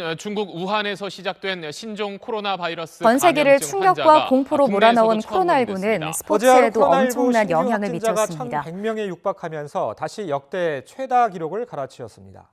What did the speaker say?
어, 중국 우한에서 시작된 신종 코로나 바이러스 전 세계를 충격과 공포로 몰아넣은 처음 코로나19는 확인됐습니다. 어제 하루 스포츠에도 코로나19 엄청난 영향을 미쳤습니다. 1,100명에 육박하면서 다시 역대 최다 기록을 갈아치웠습니다.